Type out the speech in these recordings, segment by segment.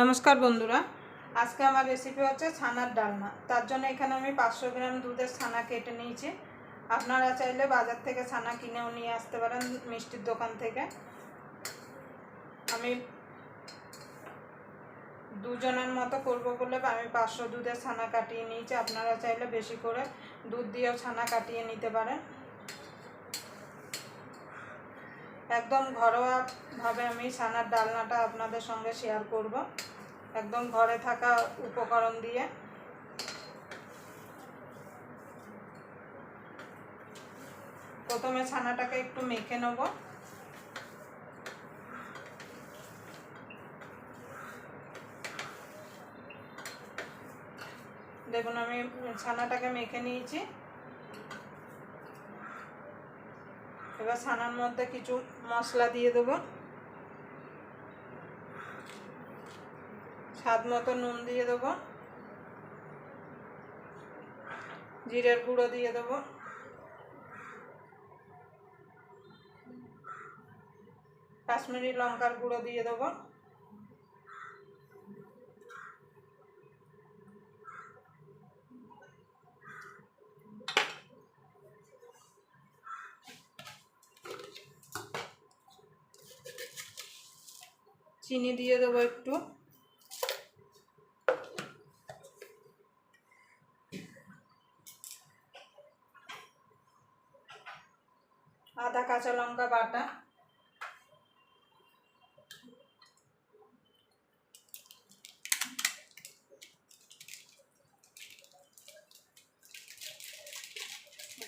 নমস্কার বন্ধুরা, আজকে আমার রেসিপি হচ্ছে ছানার ডালনা তার জন্য এখানে আমি পাঁচশো গ্রাম দুধের ছানা কেটে নিয়েছি। আপনারা চাইলে বাজার থেকে ছানা কিনেও নিয়ে আসতে পারেন মিষ্টির দোকান থেকে। আমি দুজনের মতো করব বলে আমি পাঁচশো দুধের ছানা কাটিয়ে নিয়েছি। আপনারা চাইলে বেশি করে দুধ দিয়েও ছানা কাটিয়ে নিতে পারেন। একদম ঘরোয়াভাবে আমি ছানার ডালনাটা আপনাদের সঙ্গে শেয়ার করব। একদম ঘরে থাকা উপকরণ দিয়ে। প্রথমে ছানাটাকে একটু মেখে নেব। দেখুন আমি ছানাটাকে মেখে নিয়েছি। এবার ছানার মধ্যে কিছু মশলা দিয়ে দেবো। স্বাদ মতো নুন দিয়ে দেবো। জিরের গুঁড়ো দিয়ে দেবো। কাশ্মীরি লঙ্কার গুঁড়ো দিয়ে দেবো। চিনি দিয়ে দেবো একটু। আদা কাঁচা লঙ্কা বাটা।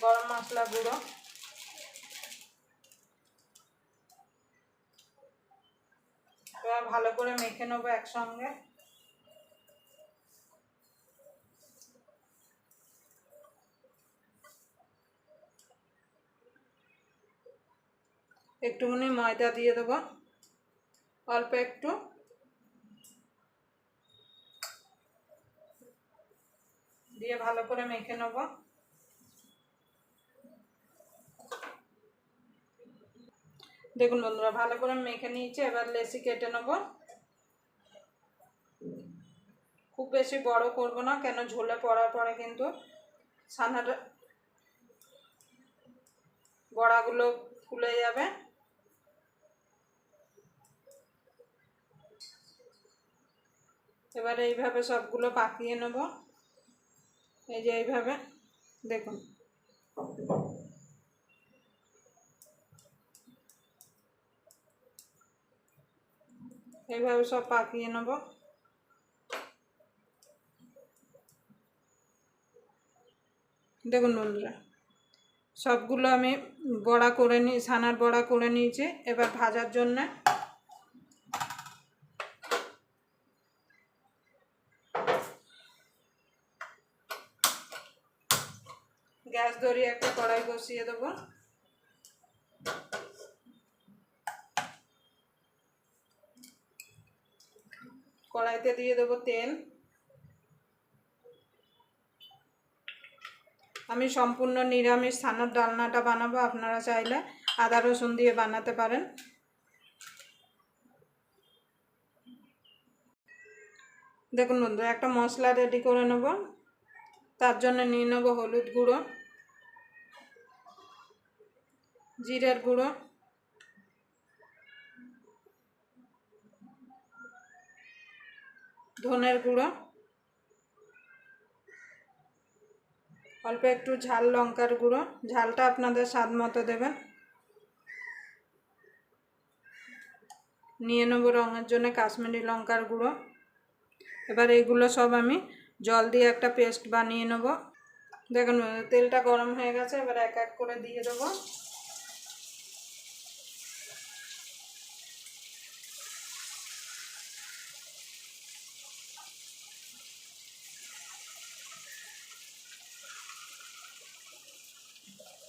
গরম মশলা গুঁড়ো। এবার ভালো করে মেখে নেব একসঙ্গে। একটুখানি ময়দা দিয়ে দেবো, অল্প একটু। দিয়ে ভালো করে মেখে নেব। দেখুন বন্ধুরা, ভালো করে মেখে নিয়েছি, এবার লেসি কেটে নেব। খুব বেশি বড় করব না, কেন ঝোলে পড়ার পরে কিন্তু ছানাটা বড়াগুলো ফুলে যাবে। এবার এইভাবে সবগুলো পাকিয়ে নেব। এই যে এইভাবে, দেখুন। এইভাবে সব পাকিয়ে নেব। দেখুন বন্ধুরা, সবগুলো আমি বড়া করে নিই ছানার বড়া করে নিয়েছি, এবার ভাজার জন্যে। গ্যাস ধরিয়ে একটা কড়াই বসিয়ে দেবো। কড়াইতে দিয়ে দেবো তেল। আমি সম্পূর্ণ নিরামিষ ছানার ডালনাটা বানাবো, আপনারা চাইলে আদা রসুন দিয়ে বানাতে পারেন। দেখুন বন্ধু, একটা মশলা রেডি করে নেব। তার জন্য নিয়ে নেব হলুদ গুঁড়ো, জিরের গুঁড়ো। ধনের গুঁড়ো। অল্প একটু ঝাল লঙ্কার গুঁড়ো। ঝালটা আপনাদের স্বাদ মতো দেবেন। নিয়ে নেব রঙের জন্য কাশ্মীরি লঙ্কার গুঁড়ো। এবার এইগুলো সব আমি জল দিয়ে একটা পেস্ট বানিয়ে নেব। দেখুন, তেলটা গরম হয়ে গেছে, এবার এক এক করে দিয়ে দেবো।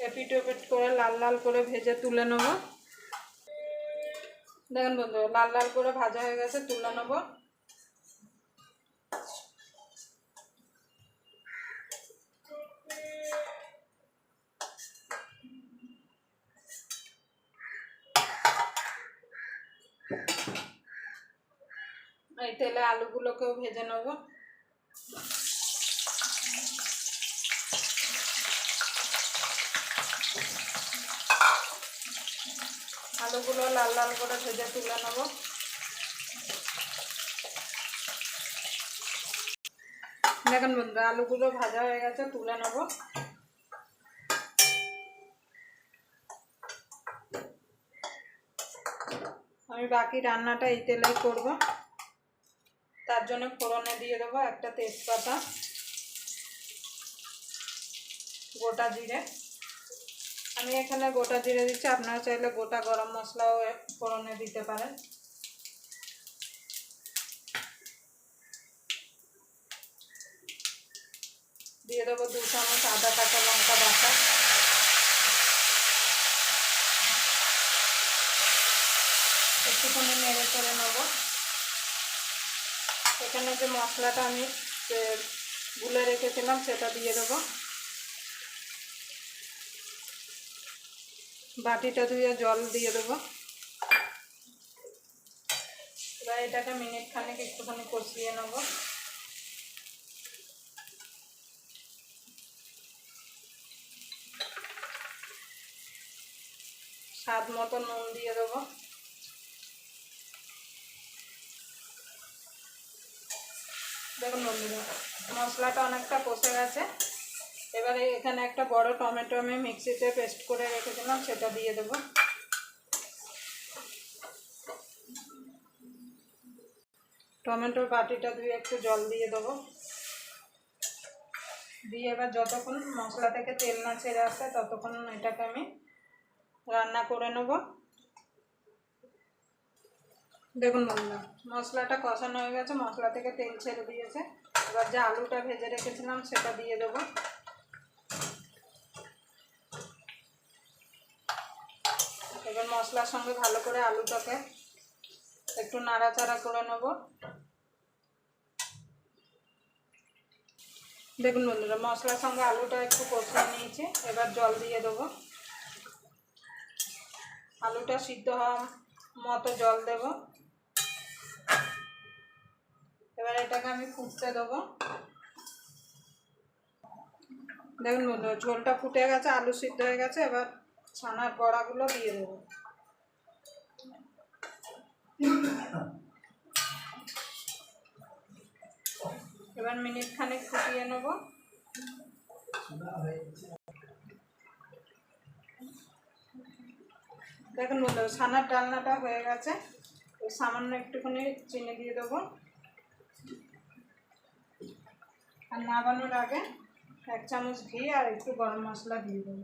এপিট ওপিট করে লাল লাল করে ভেজে তুলে নেব। দেখেন বন্ধু, লাল লাল করে ভাজা হয়ে গেছে, তুলে নেব। এই তেলে আলুগুলোকেও ভেজে নেব। আলুগুলো লাল লাল করে ভেজে তুলে নেব। দেখুন বন্ধু আলুগুলো ভাজা হয়ে গেছে, তুলে নেব। আমি বাকি রান্নাটা এই তেলেই করব। তার জন্য ফোড়নে দিয়ে দেবো একটা তেজপাতা, গোটা জিরে। আমি এখানে গোটা জিরে দিচ্ছি। আপনারা চাইলে গোটা গরম মশলাও ফোড়নে দিতে পারেন। দিয়ে দেবো দু চামচ আদা, কাঁচা লঙ্কা বাটা। একটুখানি নেড়ে করে নেব। এখানে যে মশলাটা আমি গুলে রেখেছিলাম, সেটা দিয়ে দেবো। বাটিটা ধুয়ে জল দিয়ে দেবো। এবার এটাকে মিনিট খানেক একটুখানি কষিয়ে নেব। স্বাদ মতো নুন দিয়ে দেবো। দেখুন বন্ধুরা, মশলাটা অনেকটা কষে গেছে। এবারে এখানে একটা বড় টমেটো আমি মিক্সিতে পেস্ট করে রেখেছিলাম, সেটা দিয়ে দেবো। টমেটোর বাটিটা দিয়ে একটু জল দিয়ে দেবো। দিয়ে এবার যতক্ষণ মশলা থেকে তেল না ছেড়ে আসে, ততক্ষণ এটাকে আমি রান্না করে নেব। দেখুন বন্ধুরা, মশলাটা কষানো হয়ে গেছে, মশলা থেকে তেল ছেড়ে দিয়েছে। এবার যে আলুটা ভেজে রেখেছিলাম, সেটা দিয়ে দেবো এবার মশলার সঙ্গে ভালো করে আলুটাকে একটু নাড়াচাড়া করে নেব। দেখুন বন্ধুরা, মশলার সঙ্গে আলুটা একটু কষিয়ে নিয়েছি, এবার জল দিয়ে দেবো। আলুটা সিদ্ধ হওয়া মতো জল দেব। এবার এটাকে আমি ফুটতে দেবো। দেখুন বন্ধুরা, ঝোলটা ফুটে গেছে, আলু সিদ্ধ হয়ে গেছে, এবার ছানার বড়াগুলো দিয়ে দেবো। এবার মিনিট খানেক ফুটিয়ে নেব। দেখুন বন্ধু ছানার ডালনাটা হয়ে গেছে। সামান্য একটুখানি চিনি দিয়ে দেবো। আর নামানোর আগে এক চামচ ঘি আর একটু গরম মশলা দিয়ে দেবো।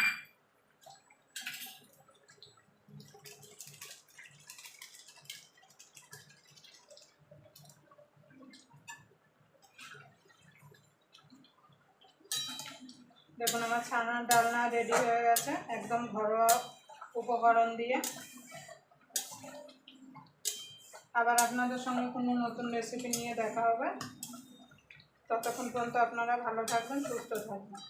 দেখুন আমার ছানার ডালনা রেডি হয়ে গেছে, একদম ঘরোয়া উপকরণ দিয়ে। আবার আপনাদের সঙ্গে কোনো নতুন রেসিপি নিয়ে দেখা হবে। ততক্ষণ পর্যন্ত আপনারা ভালো থাকবেন, সুস্থ থাকবেন।